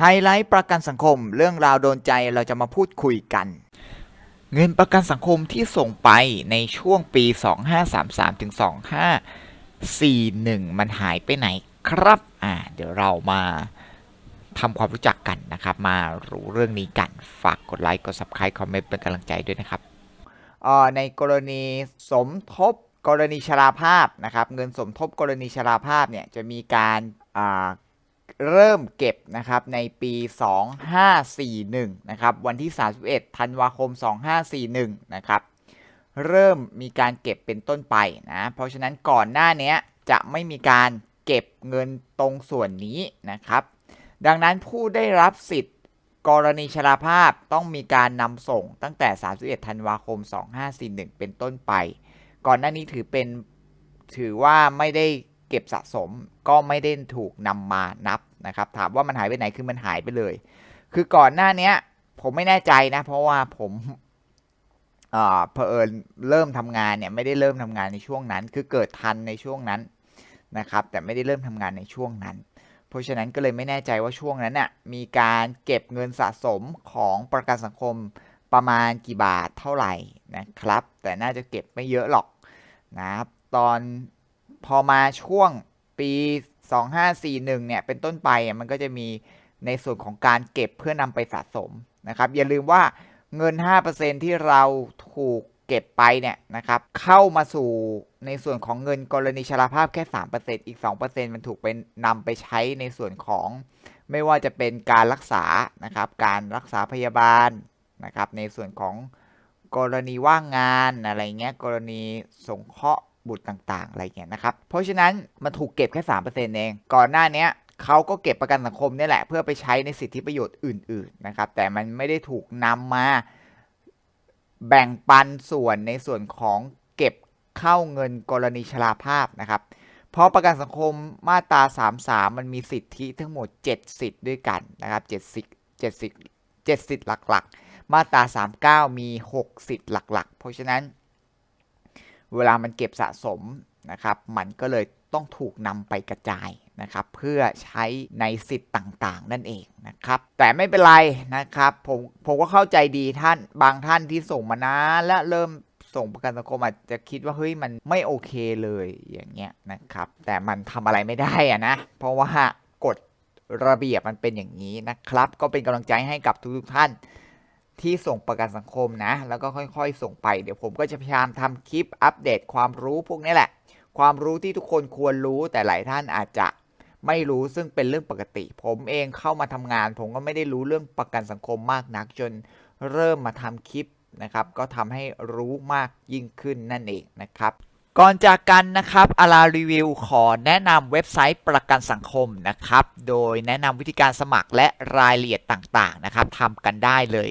ไฮไลท์ประกันสังคมเรื่องราวโดนใจเราจะมาพูดคุยกัน เงินประกันสังคมที่ส่งไปในช่วงปี 2533ถึง2541 มันหายไปไหนครับอ่าเดี๋ยวเรามาทำความรู้จักกันนะครับ มารู้เรื่องนี้กันฝากกดไลค์กด subscribe คอมเมนต์เป็นกำลังใจด้วยนะครับอ่อในกรณีสมทบกรณีชราภาพนะครับ เงินสมทบกรณีชราภาพเนี่ยจะมีการอ่า เริ่มเก็บนะครับในปี 2541 นะครับ วันที่ 31 ธันวาคม 2541 นะครับ เริ่มมีการเก็บเป็นต้นไปนะ เพราะฉะนั้นก่อนหน้านี้จะไม่มีการเก็บเงินตรงส่วนนี้นะครับ ดังนั้นผู้ได้รับสิทธิ์กรณีชราภาพต้องมีการนำส่งตั้งแต่ 31 ธันวาคม 2541 เป็นต้นไป ก่อนหน้านี้ถือเป็นถือว่าไม่ได้เก็บสะสมก็ไม่ได้ถูกนำมานับ นะครับถามว่ามันหายไปไหนคือมันหายไปเลย คือก่อนหน้าเนี้ยผมไม่แน่ใจนะ เพราะว่าผมเอ่อเผอิญเริ่มทำงานเนี่ยไม่ได้เริ่มทำงานในช่วงนั้น คือเกิดทันในช่วงนั้นนะครับ แต่ไม่ได้เริ่มทำงานในช่วงนั้น เพราะฉะนั้นก็เลยไม่แน่ใจว่าช่วงนั้นน่ะมีการเก็บเงินสะสมของประกันสังคมประมาณกี่บาทเท่าไหร่นะครับ แต่น่าจะเก็บไม่เยอะหรอกนะครับตอนพอมาช่วงปี 2541 เนี่ยเป็นต้นไปมันก็จะมีในส่วนของการเก็บเพื่อนำไปสะสมนะครับอย่าลืมว่าเงิน 5%ที่เราถูกเก็บไปเนี่ยนะครับเข้ามาสู่ในส่วนของเงินกรณีชราภาพแค่ 3%อีก 2%มันถูกไปนำไปใช้ในส่วนของไม่ว่าจะเป็นการรักษานะครับการรักษาพยาบาลนะครับในส่วนของกรณีว่างงานอะไรเงี้ยกรณีสงเคราะห์ บุตรต่างๆ อะไรเงี้ยนะครับ เพราะฉะนั้นมันถูกเก็บแค่ 3%เอง ก่อนหน้านี้เขาก็เก็บประกันสังคมนี่แหละ เพื่อไปใช้ในสิทธิประโยชน์อื่น ๆ นะครับ แต่มันไม่ได้ถูกนำมาแบ่งปันส่วนในส่วนของเก็บเข้าเงินกรณีชราภาพนะครับ เพราะประกันสังคมมาตรา 33 มันมีสิทธิทั้งหมด 7 สิทธิ์ด้วยกันนะครับ7สิทธิ์7สิทธิ์7สิทธิ์หลักๆ มาตรา 39 มี 6 สิทธิ์หลัก ๆ เพราะฉะนั้น เวลามันเก็บสะสมนะครับ มันก็เลยต้องถูกนำไปกระจายนะครับ เพื่อใช้ในสิทธิ์ต่างๆ นั่นเองนะครับ แต่ไม่เป็นไรนะครับ ผมผมก็เข้าใจดีท่านบางท่านที่ส่งมานานและเริ่มส่งประกันสังคมอาจจะคิดว่าเฮ้ยมันไม่โอเคเลยอย่างเงี้ยนะครับ แต่มันทำอะไรไม่ได้อะนะ เพราะว่ากฎระเบียบมันเป็นอย่างนี้นะครับ ก็เป็นกำลังใจให้กับทุกๆท่าน ที่ส่งประกันสังคมนะ แล้วก็ค่อยๆ ส่งไปเดี๋ยวผมก็จะพยายามทำคลิปอัปเดตความรู้พวกนี้แหละ ความรู้ที่ทุกคนควรรู้แต่หลายท่านอาจจะไม่รู้ซึ่งเป็นเรื่องปกติ ผมเองเข้ามาทำงาน ผมก็ไม่ได้รู้เรื่องประกันสังคมมากนักจนเริ่มมาทำคลิปนะครับ ก็ทำให้รู้มากยิ่งขึ้นนั่นเองนะครับก่อนจากกันนะครับอารารีวิวขอแนะนำเว็บไซต์ประกันสังคมนะครับ โดยแนะนำวิธีการสมัครและรายละเอียดต่างๆนะครับทำกันได้เลย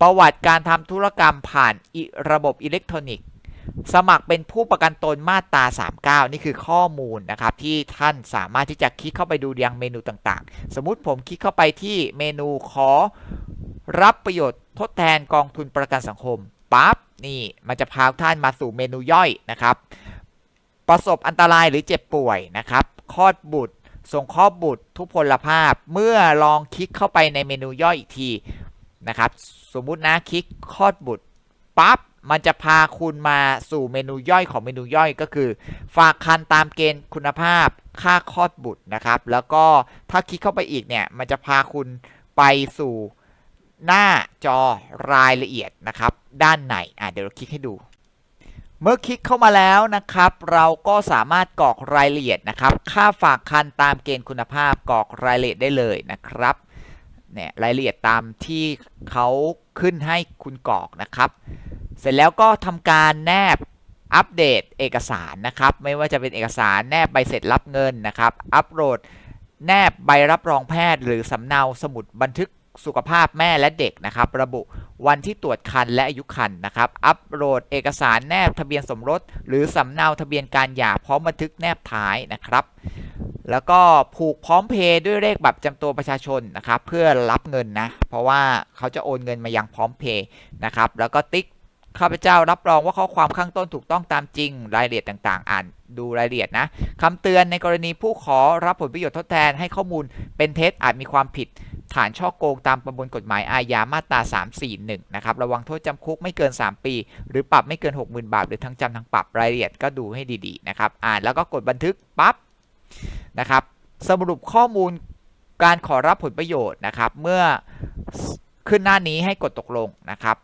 ประวัติการทำธุรกรรมผ่านระบบอิเล็กทรอนิกส์สมัครเป็นผู้ประกันตนมาตรา 39 นี่คือข้อมูลนะครับ ที่ท่านสามารถที่จะคลิกเข้าไปดูยังเมนูต่างๆ สมมุติผมคลิกเข้าไปที่เมนูขอรับประโยชน์ทดแทนกองทุนประกันสังคมปั๊บนี่มันจะพาท่านมาสู่เมนูย่อยนะครับ ประสบอันตรายหรือเจ็บป่วยนะครับคลอดบุตรส่งคลอดบุตรทุพพลภาพ เมื่อลองคลิกเข้าไปในเมนูย่อยอีกที นะครับ สมมุตินะคลิกคลอดบุตรปั๊บมันจะพาคุณมาสู่เมนูย่อยของเมนูย่อยก็คือ ฝากคันตามเกณฑ์คุณภาพค่าคลอดบุตรนะครับ แล้วก็ถ้าคลิกเข้าไปอีกเนี่ย มันจะพาคุณไปสู่หน้าจอรายละเอียดนะครับ ด้านในอะเดี๋ยวเราคลิกให้ดู เมื่อคลิกเข้ามาแล้วนะครับ เราก็สามารถกรอกรายละเอียดนะครับ ค่าฝากคันตามเกณฑ์คุณภาพกรอกรายละเอียดได้เลยนะครับ เนี่ยรายละเอียดตามที่เขาขึ้นให้คุณกรอกนะครับ เสร็จแล้วก็ทำการแนบอัปเดตเอกสารนะครับ ไม่ว่าจะเป็นเอกสารแนบใบเสร็จรับเงินนะครับ อัปโหลดแนบใบรับรองแพทย์ หรือสำเนาสมุดบันทึกสุขภาพแม่และเด็กนะครับ ระบุวันที่ตรวจคันและอายุคันนะครับ อัปโหลดเอกสารแนบทะเบียนสมรส หรือสำเนาทะเบียนการหย่าพร้อมบันทึกแนบท้ายนะครับ แล้วก็ผูกพร้อมเพย์ด้วยเลขบัตรประจำตัวประชาชนนะครับ เพื่อรับเงินนะ เพราะว่าเขาจะโอนเงินมายังพร้อมเพย์นะครับ แล้วก็ติ๊กข้าพเจ้ารับรองว่าข้อความข้างต้นถูกต้องตามจริง รายละเอียดต่างๆ อ่านดูรายละเอียดนะคำเตือนในกรณีผู้ขอรับผลประโยชน์ทดแทนให้ข้อมูลเป็นเท็จอาจมีความผิด ฐานช่อโกงตามประมวลกฎหมายอาญามาตรา 341 นะครับ ระวังโทษจำคุกไม่เกิน 3 ปี หรือปรับไม่เกิน 60,000 บาท หรือทั้งจำทั้งปรับรายละเอียดก็ดูให้ดีๆนะครับ อ่านแล้วก็กดบันทึกปั๊บ นะครับสรุปข้อมูลการขอรับผลประโยชน์นะครับ เมื่อขึ้นหน้านี้ให้กดตกลงนะครับ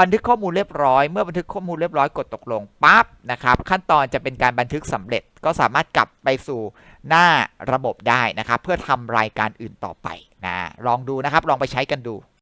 บันทึกข้อมูลเรียบร้อยเมื่อบันทึกข้อมูลเรียบร้อยกดตกลงปั๊บนะครับ ขั้นตอนจะเป็นการบันทึกสำเร็จก็สามารถกลับไปสู่หน้าระบบได้นะครับ เพื่อทำรายการอื่นต่อไปนะลองดูนะครับ ลองไปใช้กันดู